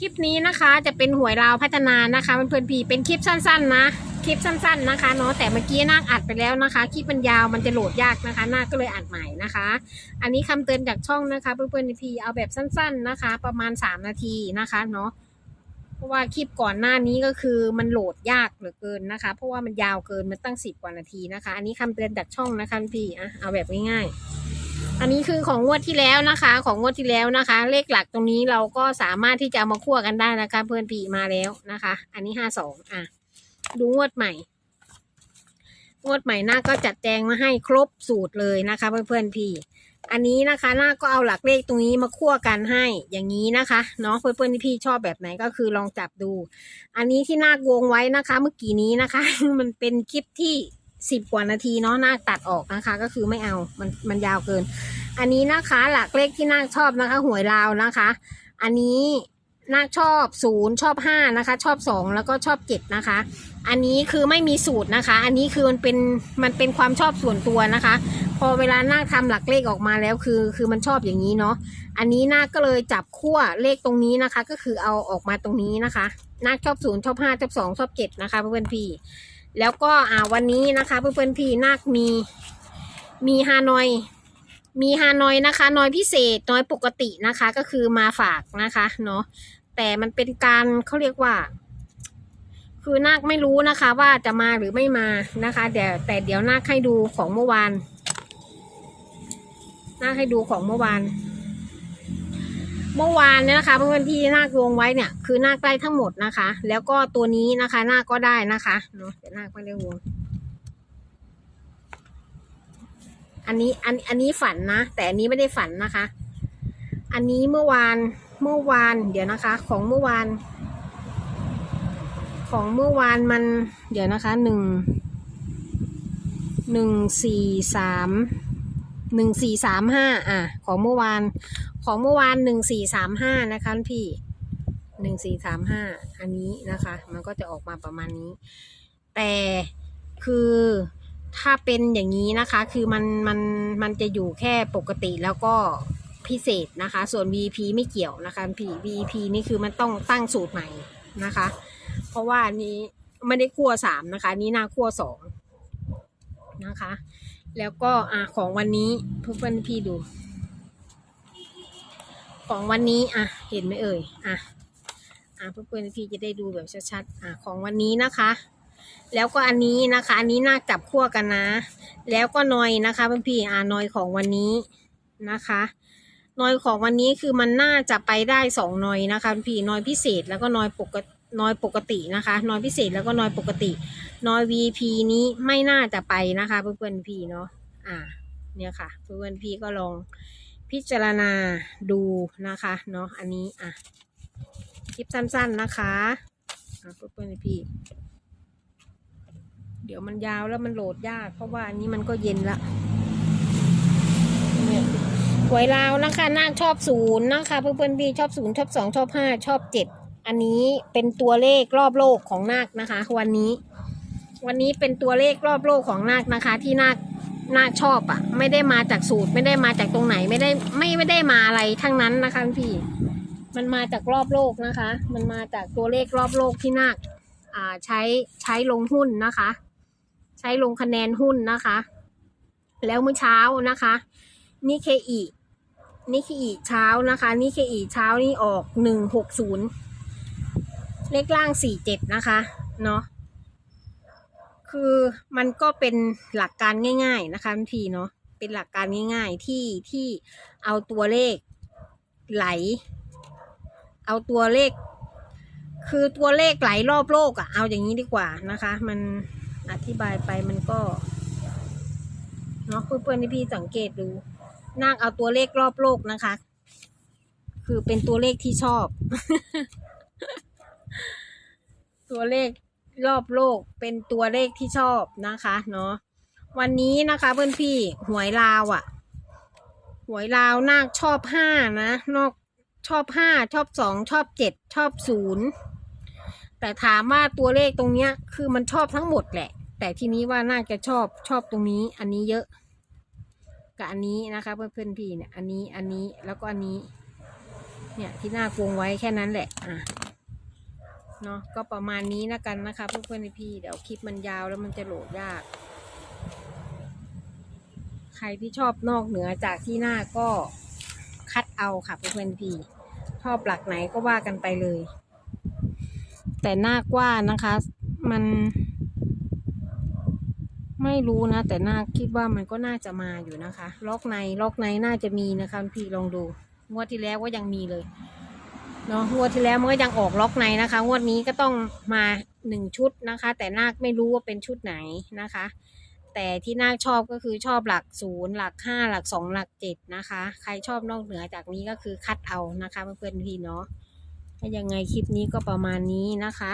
คลิปนี้นะคะจะเป็นหวยราวพัฒนานะคะเพื่อนๆพี่เป็นคลิปสั้น ๆ นะคลิปสั้น ๆนะคะเนาะแต่เมื่อกี้นาคอัดไปแล้วนะคะคลิปมันยาวมันจะโหลดยากนะคะนาก็เลยอัดใหม่นะคะ อันนี้คำเตือนจากช่องนะคะเพื่อนๆพี่เอาแบบสั้น ๆนะคะ ประมาณ 3 นาทีนะคะเนาะเพราะว่าคลิปก่อนหน้านี้ก็คือมันโหลดยากเหลือเกินนะคะ เพราะว่ามันยาวเกินมันตั้งสิบกว่านาทีนะคะ อันนี้คำเตือนจากช่องนะคะพี่อะเอาแบบง่ายๆ อันนี้คือของงวดที่แล้วนะคะ ของงวดที่แล้วนะคะ เลขหลักตรงนี้เราก็สามารถที่จะมาคั่วกันได้นะคะ เพื่อนปีมาแล้วนะคะ อันนี้ห้าสองอะ ดูงวดใหม่ งวดใหม่หน้าก็จัดแจงมาให้ครบสูตรเลยนะคะ เพื่อนเพื่อนๆพี่อันนี้นะคะหน้าก็เอาหลักเลขตรงนี้มาคั่วกันให้อย่างนี้นะคะเนาะเพื่อนเพื่อนพี่ชอบแบบไหนก็คือลองจับดู อันนี้ที่น้าวงไว้นะคะ เมื่อกี้นี้นะคะ มันเป็นคลิปที่ สิบกว่านาทีเนาะนาคตัดออกนะคะ ก็คือไม่เอามันมันยาวเกิน อันนี้นะคะหลักเลขที่นาคชอบนะคะ หวยลาวนะคะ อันนี้นาคชอบศูนย์ชอบห้านะคะ ชอบสองแล้วก็ชอบเจ็ดนะคะ อันนี้คือไม่มีสูตรนะคะ อันนี้คือมันเป็นมันเป็นความชอบส่วนตัวนะคะ พอเวลานาคทำหลักเลขออกมาแล้วคือ คือมันชอบอย่างนี้เนาะอันนี้นาคก็เลยจับขั้วเลขตรงนี้นะคะ ก็คือเอาออกมาตรงนี้นะคะนาคชอบศูนย์ชอบห้าชอบสองชอบเจ็ดนะคะเพื่อนๆพี่ แล้วก็อ่าวันนี้นะคะ เพื่อนๆพี่นาคมีมีฮานอย มีฮานอยนะคะน้อยพิเศษน้อยปกตินะคะ ก็คือมาฝากนะคะเนาะแต่มันเป็นการเขาเรียกว่า คือนาคไม่รู้นะคะ ว่าจะมาหรือไม่มานะคะแต่แต่เดี๋ยวนาคให้ดูของเมื่อวานนาคให้ดูของเมื่อวาน เมื่อวานเนี่ยนะคะเพื่อนๆที่นาควงไว้เนี่ยคือนาคได้ทั้งหมดนะคะ แล้วก็ตัวนี้นะคะนาคก็ได้นะคะเนาะแต่นาคไม่ได้วงอันนี้อันอันนี้ฝันนะ แต่อันนี้ไม่ได้ฝันนะคะ อันนี้เมื่อวานเมื่อวานเดี๋ยวนะคะ ของเมื่อวาน ของเมื่อวานมัน เดี๋ยวนะคะหนึ่งหนึ่งสี่สามหนึ่งสี่สามห้าอะ ของเมื่อวาน ของเมื่อวานหนึ่งสี่สามห้านะคะพี่หนึ่งสี่สามห้าอันนี้นะคะ มันก็จะออกมาประมาณนี้ แต่คือถ้าเป็นอย่างนี้นะคะ คือมันมันมันจะอยู่แค่ปกติแล้วก็พิเศษนะคะ ส่วน VP ไม่เกี่ยวนะคะพี่ VP นี่คือมันต้องตั้งสูตรใหม่นะคะ เพราะว่านี้ไม่ได้คั่วสามนะคะนนี้นาคั่วสองนะคะ แล้วก็อะของวันนี้เพื่อนๆพี่ดู ของวันนี้อะเห็นไหมเอ่ยอะอะเพื่อนๆพี่จะได้ดูแบบชัดๆอะของวันนี้นะคะ แล้วก็อันนี้นะคะ อันนี้น่าจับคั่วกันนะ แล้วก็นอยนะคะเพื่อนพี่อ่านอยของวันนี้นะคะนอยของวันนี้คือมันน่าจะไปได้สองนอยนะคะพี่นอยพิเศษแล้วก็นอยปกตินอยปกตินะคะนอยพิเศษแล้วก็นอยปกตินอย VP นี้ไม่น่าจะไปนะคะเพื่อนๆพี่เนาะอ่าเนี่ยค่ะ เพื่อนๆพี่ก็ลอง พิจารณาดูนะคะเนาะอันนี้อะคลิปสั้นๆนะคะเพื่อนๆพี่ เดี๋ยวมันยาวแล้วมันโหลดยาก เพราะว่าอันนี้มันก็เย็นละหวยลาวนะคะนาคชอบศูนย์นะคะเพื่อนๆพี่ชอบศูนย์ชอบสองชอบห้าชอบเจ็ดอันนี้เป็นตัวเลขรอบโลกของนาคนะคะ วันนี้ วันนี้เป็นตัวเลขรอบโลกของนาคนะคะ ที่นาค น่าชอบอะ่ะ ไม่ได้มาจากสูตรไม่ได้มาจากตรงไหนไม่ได้ไม่ไม่ได้มาอะไรทั้งนั้นนะคะพี่ มันมาจากรอบโลกนะคะ มันมาจากตัวเลขรอบโลกที่นาคอ่าใช้ใช้ลงหุ้นนะคะ ใช้ลงคะแนนหุ้นนะคะ แล้วเมื่อเช้านะคะนิเคอีนิเคอีเช้านะคะนิเคอีเช้านี่ออกหนึ่งหกศูนย์เลขล่างสี่เจ็ดนะคะ เนาะ คือมันก็เป็นหลักการง่าย ๆนะคะพี่เนาะเป็นหลักการง่าย ๆ ที่ที่เอาตัวเลขไหล เอาตัวเลข คือตัวเลขไหลรอบโลกอะเอาอย่างนี้ดีกว่านะคะ มันอธิบายไปมันก็เนาะเพื่อนๆที่พี่สังเกตดูนาคเอาตัวเลขรอบโลกนะคะ คือเป็นตัวเลขที่ชอบ ตัวเลข รอบโลกเป็นตัวเลขที่ชอบนะคะเนาะวันนี้นะคะเพื่อนพี่หวยลาวอะ่ะ หวยลาวนาคชอบห้านะนอกชอบห้าชอบสองชอบเจ็ดชอบศูนย์แต่ถามว่าตัวเลขตรงเนี้ย คือมันชอบทั้งหมดแหละ แต่ทีนี้ว่าน่าจะชอบชอบตรงนี้ อันนี้เยอะกับอันนี้นะคะเพื่อนเพื่อนพี่เนี่ยอันนี้อันนี้แล้วก็อันนี้ เนี่ยที่หน้าวงไว้แค่นั้นแหละอะ เนาะก็ประมาณนี้นะกันนะคะเพื่อนๆพี่เดี๋ยวคลิปมันยาวแล้วมันจะโหลดยาก ใครที่ชอบนอกเหนือจากที่หน้าก็คัดเอาค่ะเพื่อนๆพี่ชอบหลักไหนก็ว่ากันไปเลย แต่หน้ากว่านะคะ มัน ไม่รู้นะ แต่หน้าคิดว่ามันก็น่าจะมาอยู่นะคะ ล็อกในล็อกในน่าจะมีนะคะพี่ลองดูงวดที่แล้วก็ยังมีเลย เนาะงวดที่แล้วมันก็ยังออกล็อกในนะคะ งวดนี้ก็ต้องมาหนึ่งชุดนะคะ แต่นาคไม่รู้ว่าเป็นชุดไหนนะคะ แต่ที่นาคชอบก็คือชอบหลักศูนย์หลักห้าหลักสองหลักเจ็ดนะคะ ใครชอบนอกเหนือจากนี้ก็คือคัดเอานะคะเพื่อนๆพี่เนาะยังไงคลิปนี้ก็ประมาณนี้นะคะ